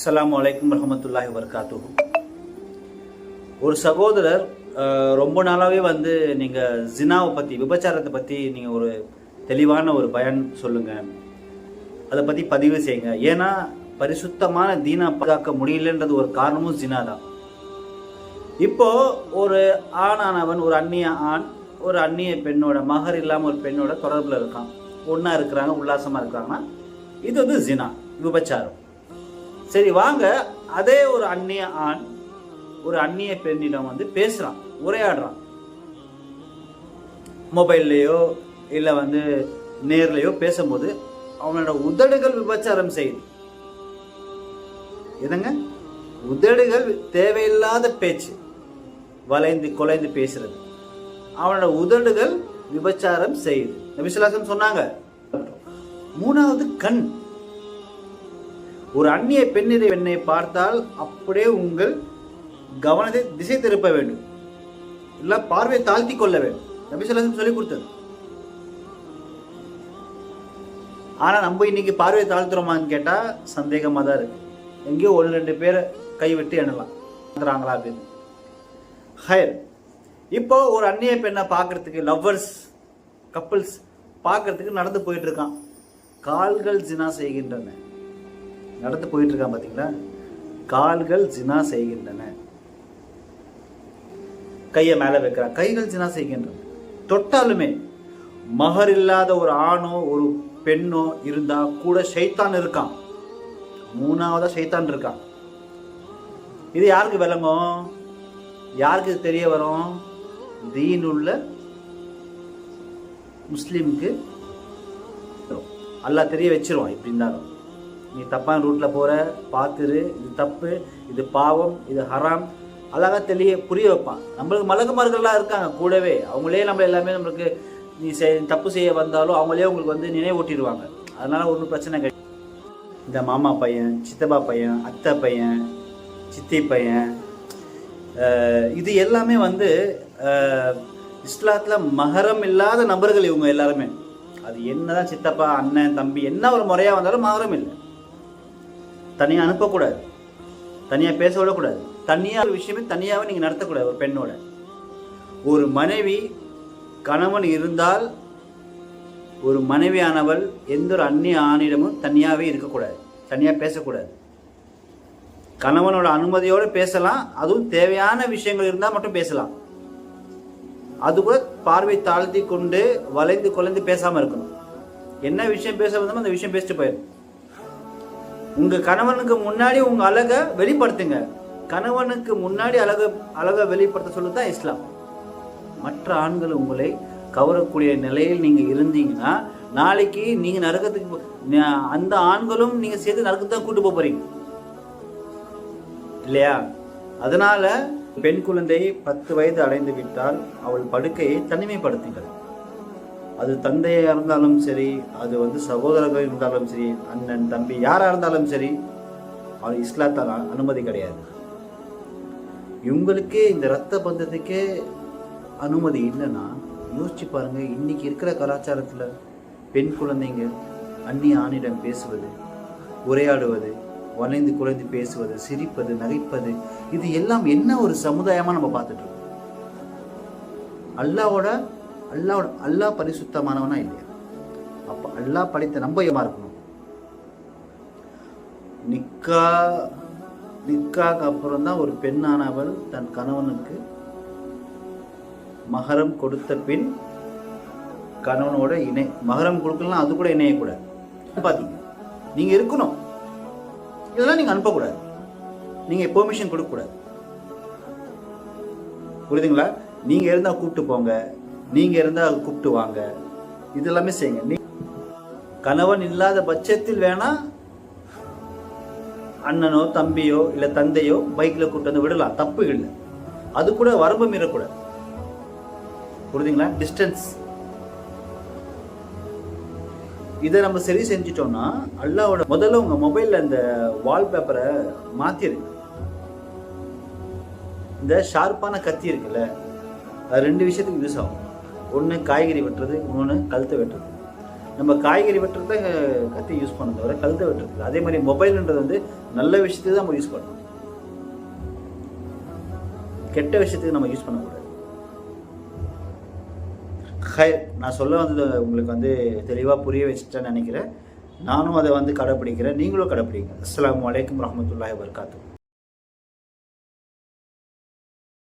அஸ்லாம் வலைக்கம் வரஹமத்துல்லாஹி வர்காத்து ஒரு சகோதரர் ரொம்ப நாளாகவே வந்து நீங்கள் ஜினாவை பற்றி விபச்சாரத்தை பற்றி நீங்கள் ஒரு தெளிவான ஒரு பயன் சொல்லுங்கள் அதை பற்றி பதிவு செய்யுங்க. ஏன்னா பரிசுத்தமான தீனா பாதுகாக்க முடியலன்றது ஒரு காரணமும் ஜினா தான். இப்போ ஒரு ஆணானவன் ஒரு அந்நிய ஆண் ஒரு அந்நிய பெண்ணோட மகர் இல்லாமல் ஒரு பெண்ணோட தொடர்பில் இருக்கான். ஒன்றா இருக்கிறாங்க உல்லாசமாக இருக்கிறாங்கன்னா இது வந்து ஜினா விபச்சாரம். சரி வாங்க. அதே ஒரு அந்நிய ஆண் ஒரு அந்நிய பெண்ணிடம் வந்து பேசுறான் உரையாடுறான். மொபைல்லையோ இல்லை வந்து நேர்லையோ பேசும்போது அவனோட உதடுகள் விபச்சாரம் செய்யுது. எதுங்க உதடுகள் தேவையில்லாத பேச்சு வளைந்து குலைந்து பேசுறது. அவனோட உதடுகள் விபச்சாரம் செய்யுது. நபிசுல்லாசம் சொன்னாங்க. மூணாவது கண். ஒரு அந்நிய பெண்ணிறை பெண்ணை பார்த்தால் அப்படியே உங்கள் கவனத்தை திசை திருப்ப வேண்டும். இல்லை பார்வையை தாழ்த்தி கொள்ள வேண்டும். நபிசுல்லாசம் சொல்லி கொடுத்தது ஆனால் நம்ம இன்னைக்கு பார்வையை தாழ்த்துறோமான்னு கேட்டால் சந்தேகமாக தான் இருக்கு. எங்கேயோ ஒன்று ரெண்டு பேரை கை விட்டு எண்ணலாம். வந்துறாங்களா அப்படின்னு. ஹயர் இப்போ ஒரு அந்நிய பெண்ணை பார்க்கறதுக்கு லவ்வர்ஸ் கப்பிள்ஸ் பார்க்கறதுக்கு நடந்து போயிட்டு இருக்கான். கால்கள் ஜினா செய்கின்றன. நடந்து போயிட்டு இருக்கான் கால்கள் ஜினா செய்கின்றன. கையை மேலே வைக்கிறான். கைகள் ஜினா செய்கின்றன. தொட்டாலுமே மகர் இல்லாத ஒரு ஆணோ ஒரு பெண்ணோ இருந்தா கூட ஷைத்தான் இருக்கான். மூணாவதா ஷைத்தான் இருக்கான். இது யாருக்கு விளங்கும்? யாருக்கு தெரிய வரும்? தீனுள்ள முஸ்லீமுக்கு அல்லாஹ் தெரிய வச்சிருவான் இப்படி இருந்தாலும். நீ தப்பான ரூட்டில் போகிற பார்த்துரு இது தப்பு இது பாவம் இது ஹராம். அழகா தெளிய புரிய வைப்பான். நம்மளுக்கு மலகுமார்கள்லாம் இருக்காங்க கூடவே. அவங்களே நம்ம எல்லாமே நம்மளுக்கு நீ செய் தப்பு செய்ய வந்தாலும் அவங்களே உங்களுக்கு வந்து நினைவூட்டிடுவாங்க. அதனால் ஒன்றும் பிரச்சனை கிடையாது இந்த மாமா பையன் சித்தப்பா பையன் அத்தை பையன் சித்தி பையன் இது எல்லாமே வந்து இஸ்லாத்தில் மகரம் இல்லாத நபர்கள் இவங்க எல்லாருமே. அது என்னதான் சித்தப்பா அண்ணன் தம்பி என்ன ஒரு முறையாக வந்தாலும் மகரம் இல்லை. தனியாக அனுப்பக்கூடாது. தனியாக பேச விடக்கூடாது. ஒரு விஷயமே தனியாகவே நீங்கள் நடத்தக்கூடாது ஒரு பெண்ணோட. ஒரு மனைவி கணவன் இருந்தால் ஒரு மனைவியானவள் எந்த ஒரு அந்நிய ஆணிடமும் தனியாகவே இருக்கக்கூடாது. தனியாக பேசக்கூடாது. கணவனோட அனுமதியோடு பேசலாம். அதுவும் தேவையான விஷயங்கள் இருந்தால் மட்டும் பேசலாம். அது கூட பார்வை தாழ்த்தி கொண்டு வளைந்து குலைந்து பேசாமல் இருக்கணும். என்ன விஷயம் பேச வந்தோமோ அந்த விஷயம் பேசிட்டு போயிடும் உங்க கணவனுக்கு முன்னாடி உங்க அழகை வெளிப்படுத்துங்க. கணவனுக்கு முன்னாடி அழக அழகை வெளிப்படுத்த சொல்லுதான் இஸ்லாம். மற்ற ஆண்கள் உங்களை கவரக்கூடிய நிலையில் நீங்க இருந்தீங்கன்னா நாளைக்கு நீங்க நரகத்துக்கு அந்த ஆண்களும் நீங்க சேர்த்து நரகத்துக்கு தான் கூட்டு போக போறீங்க. இல்லையா? அதனால பெண் குழந்தை பத்து வயது அடைந்து விட்டால் அவள் படுக்கையை தனிமைப்படுத்துங்கள். அது தந்தையாக இருந்தாலும் சரி அது வந்து சகோதரர்கள் இருந்தாலும் சரி அண்ணன் தம்பி யாராக இருந்தாலும் சரி அவர் இஸ்லாத்தால் அனுமதி கிடையாது. இவங்களுக்கே இந்த ரத்த பந்தத்துக்கே அனுமதி இல்லைன்னா யோசிச்சு பாருங்கள் இன்னைக்கு இருக்கிற கலாச்சாரத்தில் பெண் குழந்தைங்க அந்நிய ஆணிடம் பேசுவது உரையாடுவது வளைந்து குலைந்து பேசுவது சிரிப்பது நகைப்பது இது எல்லாம் என்ன ஒரு சமுதாயமாக நம்ம பார்த்துட்ருக்கோம் அல்லாவோட அல்லாவோட அல்லாஹ் பரிசுத்தமானவனா இல்லையா? அப்ப அல்லாஹ் படைத்த நம்பயமா இருக்கணும்? நிக்கா நிக்காக்கு அப்புறம் தான் ஒரு பெண்ணானவள் தன் கணவனுக்கு மகரம் கொடுத்த பின் கணவனோட இணை மகரம் கொடுக்கலாம் அது கூட இணையக்கூடாது. பாத்தீங்க நீங்க இருக்கணும். இதெல்லாம் நீங்க அனுப்பக்கூடாது. நீங்க பெர்மிஷன் கொடுக்கக்கூடாது. புரியுதுங்களா? நீங்க இருந்தா கூப்பிட்டு போங்க. நீங்க இருந்தா கூப்பிட்டு வாங்க. இதெல்லாமே செய்யுங்க. நீ கணவன் இல்லாத பட்சத்தில் வேணால் அண்ணனோ தம்பியோ இல்லை தந்தையோ பைக்கில் கூப்பிட்டு வந்து விடலாம். தப்பு இல்லை. அது கூட வரம்பு மீறக்கூடாது. புரியுதுங்களா? டிஸ்டன்ஸ் இதை நம்ம சரி செஞ்சிட்டோம்னா அல்லாவோட முதல்ல உங்க மொபைல்ல இந்த வால்பேப்பரை மாத்திருங்க. இந்த ஷார்ப்பான கத்தி இருக்குல்ல அது ரெண்டு விஷயத்துக்கு யூஸ் ஆகும். ஒன்று காய்கறி வெட்டுறது இன்னொன்று கழுத்தை வெட்டுறது. நம்ம காய்கறி வெட்டுறது தான் கத்தி யூஸ் பண்ண தவிர கழுத்தை வெட்டுறது. அதே மாதிரி மொபைல்ன்றது வந்து நல்ல விஷயத்துக்கு தான் நம்ம யூஸ் பண்ணணும். கெட்ட விஷயத்துக்கு நம்ம யூஸ் பண்ணக்கூடாது. ஹை நான் சொல்ல வந்தது உங்களுக்கு வந்து தெளிவாக புரிய வச்சுட்டேன்னு நினைக்கிறேன். நானும் அதை வந்து கடைப்பிடிக்கிறேன். நீங்களும் கடைப்பிடிங்க. அஸ்லாம் வலைக்கம் வரஹ்மத்துல்லாஹி வபரகாத்துஹு.